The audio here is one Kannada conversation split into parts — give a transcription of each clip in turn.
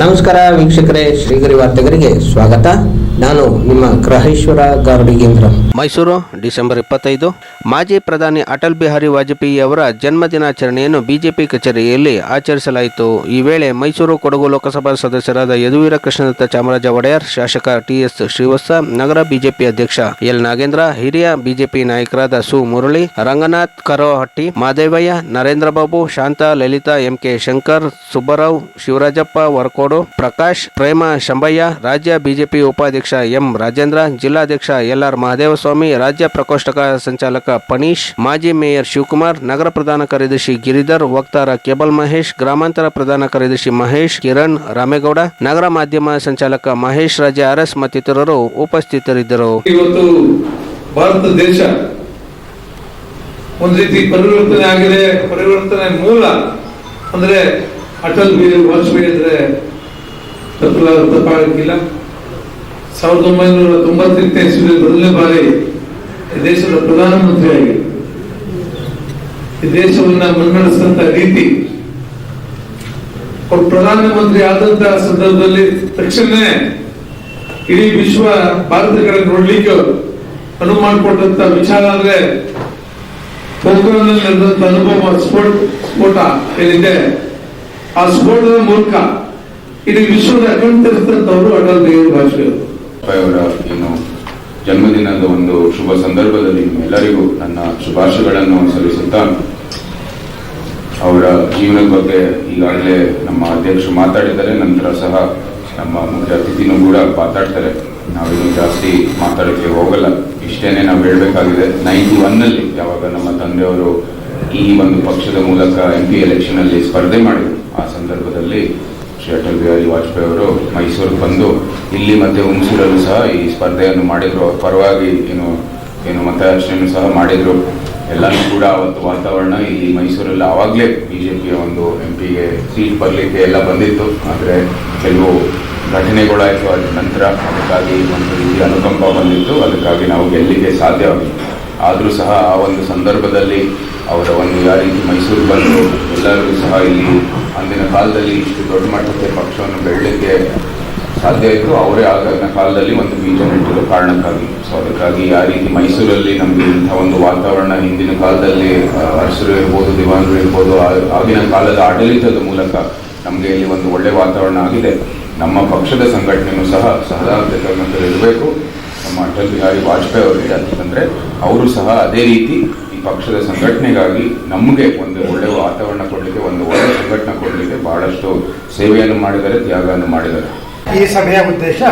ನಮಸ್ಕಾರ ವೀಕ್ಷಕರೇ, ಶ್ರೀಗರಿ ವಾರ್ತೆಗರಿಗೆ ಸ್ವಾಗತ. ನಾನು ನಿಮ್ಮ ಗ್ರಹೇಶ್ವರ ಗಾರ್ಡಿಗೇಂದ್ರ ಮೈಸೂರು, ಡಿಸೆಂಬರ್ ಇಪ್ಪತ್ತೈದು. ಮಾಜಿ ಪ್ರಧಾನಿ ಅಟಲ್ ಬಿಹಾರಿ ವಾಜಪೇಯಿ ಅವರ ಜನ್ಮದಿನಾಚರಣೆಯನ್ನು ಬಿಜೆಪಿ ಕಚೇರಿಯಲ್ಲಿ ಆಚರಿಸಲಾಯಿತು. ಈ ವೇಳೆ ಮೈಸೂರು ಕೊಡಗು ಲೋಕಸಭಾ ಸದಸ್ಯರಾದ ಯದುವೀರ ಕೃಷ್ಣದತ್ತ ಚಾಮರಾಜ ಒಡೆಯರ್, ಶಾಸಕ ಟಿಎಸ್ ಶ್ರೀವತ್ಸ, ನಗರ ಬಿಜೆಪಿ ಅಧ್ಯಕ್ಷ ಎಲ್ ನಾಗೇಂದ್ರ, ಹಿರಿಯ ಬಿಜೆಪಿ ನಾಯಕರಾದ ಸು ಮುರಳಿ, ರಂಗನಾಥ್ ಕರೋಹಟ್ಟಿ, ಮಾದೇವಯ್ಯ, ನರೇಂದ್ರ ಬಾಬು, ಶಾಂತ, ಲಲಿತಾ ಎಂಕೆ ಶಂಕರ್, ಸುಬ್ಬರಾವ್, ಶಿವರಾಜಪ್ಪ ಪ್ರಕಾಶ್ ಪ್ರೇಮ ಶಂಭಯ್ಯ ರಾಜ್ಯ ಬಿಜೆಪಿ ಉಪಾಧ್ಯಕ್ಷ ಎಂ ರಾಜೇಂದ್ರ ಜಿಲ್ಲಾಧ್ಯಕ್ಷ ಎಲ್ ಆರ್ ಮಹದೇವಸ್ವಾಮಿ ರಾಜ್ಯ ಪ್ರಕೋಷ್ಠಕ ಸಂಚಾಲಕ ಪನೀಶ್ ಮಾಜಿ ಮೇಯರ್ ಶಿವಕುಮಾರ್ ನಗರ ಪ್ರಧಾನ ಕಾರ್ಯದರ್ಶಿ ಗಿರಿಧರ್ ವಕ್ತಾರ ಕೇಬಲ್ ಮಹೇಶ್ ಗ್ರಾಮಾಂತರ ಪ್ರಧಾನ ಕಾರ್ಯದರ್ಶಿ ಮಹೇಶ್ ಕಿರಣ್ ರಾಮೇಗೌಡ ನಗರ ಮಾಧ್ಯಮ ಸಂಚಾಲಕ ಮಹೇಶ್ ರಾಜ ಅರಸ್ ಮತ್ತಿತರರು ಉಪಸ್ಥಿತರಿದ್ದರು. ಇವತ್ತು ಭಾರತ ದೇಶ ಒಂದು ರೀತಿ ಪರಿವರ್ತನೆ ಆಗಿದೆ. ಪರಿವರ್ತನೆ ಮೂಲ ಅಂದ್ರೆ ಅಟಲ್ ಬಿಹಾರಿ ವಾಜಪೇಯಿ ಅಂದ್ರೆ ತಪ್ಪಾಗಕ್ಕಿಲ್ಲ ಸಾವಿರದ ಒಂಬೈನೂರ ತೊಂಬತ್ತೆಂಟನೇ ಇಸ್ವಿ ಮೊದಲನೇ ಬಾರಿ ದೇಶದ ಪ್ರಧಾನಮಂತ್ರಿಯಾಗಿ ಈ ದೇಶವನ್ನ ಮುನ್ನಡೆಸಿದಂತ ರೀತಿ ಒಬ್ಬ ಪ್ರಧಾನಮಂತ್ರಿ ಆದಂತ ಸಂದರ್ಭದಲ್ಲಿ ತಕ್ಷಣ ಇಡೀ ವಿಶ್ವ ಭಾರತ ಕಡೆ ನೋಡ್ಲಿಕ್ಕೆ ಅನುವು ಮಾಡಿಕೊಟ್ಟಂತ ವಿಚಾರ ಅಂದ್ರೆ ನಡೆದಂತ ಅನುಭವ ಸ್ಫೋಟ ಸ್ಫೋಟ ಏನಿದೆ, ಆ ಸ್ಫೋಟದ ಮೂಲಕ ಇಡೀ ವಿಶ್ವದ ಕಣ್ತರಿಸಿದಂತವರು ಅಟಲ್ ಬಿಹಾರಿ ವಾಜಪೇಯಿ ಅವರು. ಏನು ಜನ್ಮದಿನದ ಒಂದು ಶುಭ ಸಂದರ್ಭದಲ್ಲಿ ಎಲ್ಲರಿಗೂ ನನ್ನ ಶುಭಾಶಯಗಳನ್ನು ಸಲ್ಲಿಸುತ್ತಾ ಅವರ ಜೀವನದ ಬಗ್ಗೆ ಈಗಾಗಲೇ ನಮ್ಮ ಅಧ್ಯಕ್ಷರು ಮಾತಾಡಿದ್ದಾರೆ, ನಂತರ ಸಹ ನಮ್ಮ ಮುಖ್ಯ ಅತಿಥಿನೂ ಕೂಡ ಮಾತಾಡ್ತಾರೆ. ನಾವೇನು ಜಾಸ್ತಿ ಮಾತಾಡಕ್ಕೆ ಹೋಗಲ್ಲ. ಇಷ್ಟೇನೆ ನಾವು ಹೇಳಬೇಕಾಗಿದೆ ನೈಂಟಿ ಒನ್ನಲ್ಲಿ ಯಾವಾಗ ನಮ್ಮ ತಂದೆಯವರು ಈ ಒಂದು ಪಕ್ಷದ ಮೂಲಕ ಎಂ ಪಿ ಎಲೆಕ್ಷನ್ ಅಲ್ಲಿ ಸ್ಪರ್ಧೆ ಮಾಡಿದ್ರು. ಆ ಸಂದರ್ಭದಲ್ಲಿ ಶ್ರೀ ಅಟಲ್ ಬಿಹಾರಿ ವಾಜಪೇಯಿ ಅವರು ಮೈಸೂರಿಗೆ ಬಂದು ಇಲ್ಲಿ ಮತ್ತೆ ಹುಣಸೂರಲ್ಲೂ ಸಹ ಈ ಸ್ಪರ್ಧೆಯನ್ನು ಮಾಡಿದ್ರು. ಅವ್ರ ಪರವಾಗಿ ಏನು ಏನು ಮತಯಾಚನೆಯನ್ನು ಸಹ ಮಾಡಿದ್ರು. ಎಲ್ಲರೂ ಕೂಡ ಅವತ್ತು ವಾತಾವರಣ ಇಲ್ಲಿ ಮೈಸೂರಲ್ಲಿ ಆವಾಗಲೇ ಬಿಜೆಪಿಯ ಒಂದು ಎಂ ಪಿಗೆ ಸೀಟ್ ಬರಲಿಕ್ಕೆ ಎಲ್ಲ ಬಂದಿತ್ತು. ಆದರೆ ಕೆಲವು ಘಟನೆಗಳಾಯಿತು ಅದ ನಂತರ ಅದಕ್ಕಾಗಿ ಒಂದು ರೀತಿ ಅನುಕಂಪ ಬಂದಿತ್ತು. ಅದಕ್ಕಾಗಿ ನಾವು ಗೆಲ್ಲಿಗೆ ಸಾಧ್ಯವಾಗಿತ್ತು ಆದರೂ ಸಹ ಆ ಒಂದು ಸಂದರ್ಭದಲ್ಲಿ ಅವರ ಒಂದು ಯಾವ ರೀತಿ ಮೈಸೂರು ಬಂದು ಎಲ್ಲರಿಗೂ ಸಹ ಇಲ್ಲಿ ಅಂದಿನ ಕಾಲದಲ್ಲಿ ಇಷ್ಟು ದೊಡ್ಡ ಮಟ್ಟಕ್ಕೆ ಪಕ್ಷವನ್ನು ಬೆಳಲಿಕ್ಕೆ ಸಾಧ್ಯ ಇದ್ರು ಅವರೇ ಆಗಿನ ಕಾಲದಲ್ಲಿ ಒಂದು ಬೀಜ ನೆಟ್ಟಿರೋ ಕಾರಣಕ್ಕಾಗಿ. ಸೊ ಅದಕ್ಕಾಗಿ ಆ ರೀತಿ ಮೈಸೂರಲ್ಲಿ ನಮಗೆ ಇಂಥ ಒಂದು ವಾತಾವರಣ ಹಿಂದಿನ ಕಾಲದಲ್ಲಿ ಅರಸರು ಇರ್ಬೋದು, ದಿವಾನರು ಇರ್ಬೋದು ಆಗಿನ ಕಾಲದ ಆಡಳಿತದ ಮೂಲಕ ನಮಗೆ ಇಲ್ಲಿ ಒಂದು ಒಳ್ಳೆ ವಾತಾವರಣ ಆಗಿದೆ. ನಮ್ಮ ಪಕ್ಷದ ಸಂಘಟನೆಯೂ ಸಹ ಸದಾ ಇರಬೇಕು. ನಮ್ಮ ಅಟಲ್ ಬಿಹಾರಿ ವಾಜಪೇಯಿ ಅವರಿಗೆ ಅಂತಂದರೆ ಅವರು ಸಹ ಅದೇ ರೀತಿ ಈ ಪಕ್ಷದ ಸಂಘಟನೆಗಾಗಿ ನಮಗೆ ಒಂದು ಒಳ್ಳೆಯ ವಾತಾವರಣ ಕೊಡಲಿಕ್ಕೆ, ಒಂದು ಒಳ್ಳೆಯ ಸಂಘಟನೆ ಕೊಡಲಿಕ್ಕೆ ಬಹಳಷ್ಟು ಸೇವೆಯನ್ನು ಮಾಡಿದ್ದಾರೆ, ತ್ಯಾಗವನ್ನು ಮಾಡಿದ್ದಾರೆ. ಈ ಸಭೆಯ ಉದ್ದೇಶ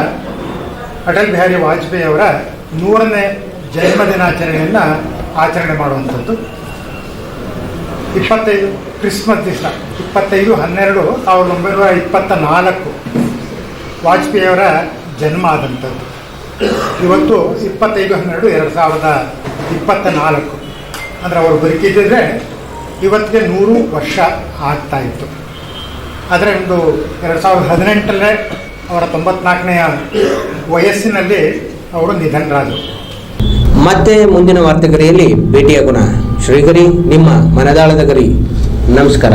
ಅಟಲ್ ಬಿಹಾರಿ ವಾಜಪೇಯಿ ಅವರ ನೂರನೇ ಜನ್ಮ ದಿನಾಚರಣೆಯನ್ನು ಆಚರಣೆ ಮಾಡುವಂಥದ್ದು. ಇಪ್ಪತ್ತೈದು ಕ್ರಿಸ್ಮಸ್ ದಿವಸ, ಇಪ್ಪತ್ತೈದು ಹನ್ನೆರಡು ಸಾವಿರದ ಒಂಬೈನೂರ ಇಪ್ಪತ್ತ ನಾಲ್ಕು ವಾಜಪೇಯಿಯವರ ಜನ್ಮ ಆದಂಥದ್ದು. ಇವತ್ತು ಇಪ್ಪತ್ತೈದು ಹನ್ನೆರಡು ಎರಡು ಸಾವಿರದ ಇಪ್ಪತ್ತ ನಾಲ್ಕು ಅಂದರೆ ಅವರು ಬದುಕಿದ್ದರೆ ಇವತ್ತಿಗೆ ನೂರು ವರ್ಷ ಆಗ್ತಾ ಇತ್ತು. ಆದರೆ ಒಂದು ಎರಡು ಸಾವಿರದ ಹದಿನೆಂಟರಲ್ಲೇ ಅವರ ತೊಂಬತ್ನಾಲ್ಕನೆಯ ವಯಸ್ಸಿನಲ್ಲಿ ಅವರು ನಿಧನರಾದರು. ಮತ್ತೆ ಮುಂದಿನ ವಾರ್ತೆಗರಿಯಲ್ಲಿ ಭೇಟಿಯಾಗೋಣ. ಶ್ರೀಗರಿ ನಿಮ್ಮ ಮನದಾಳದ ಗರಿ. ನಮಸ್ಕಾರ.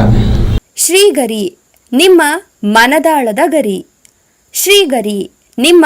ಶ್ರೀಗರಿ ನಿಮ್ಮ ಮನದಾಳದ ಗರಿ. ಶ್ರೀಗರಿ ನಿಮ್ಮ